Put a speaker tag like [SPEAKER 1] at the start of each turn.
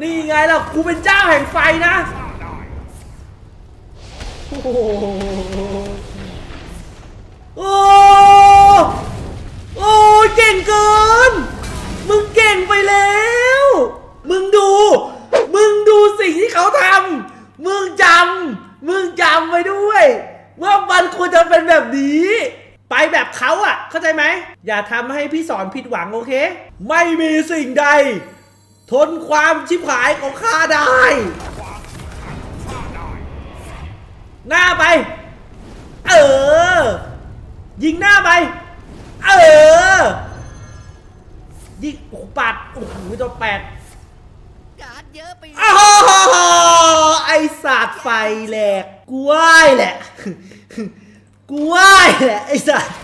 [SPEAKER 1] นี่ไงล่ะกูเป็นเจ้าแห่งไฟนะโอ้โหโอ้โอ้เก่งเกิน มึงเก่งไปแล้ว มึงดู มึงดูสิ่งที่เขาทำมึงจำมึงจำไว้ด้วยว่ามันควรจะเป็นแบบนี้ ไปแบบเขาอะ เข้าใจไหม อย่าทำให้พี่สอนผิดหวังโอเค ไม่มีสิ่งใด ทนความชิบหายของข้าได้
[SPEAKER 2] ความขัดฆ่าได้
[SPEAKER 1] หน้าไป เออ ยิงหน้าไป เออ ยิงโอ้โหปัด โอ้โหตัวแปด
[SPEAKER 3] การ์ดเยอะไป
[SPEAKER 1] อ้าวไอสัตว์ไฟแหลกกูไหว้แหละกูไหว้แหละไอสัตว์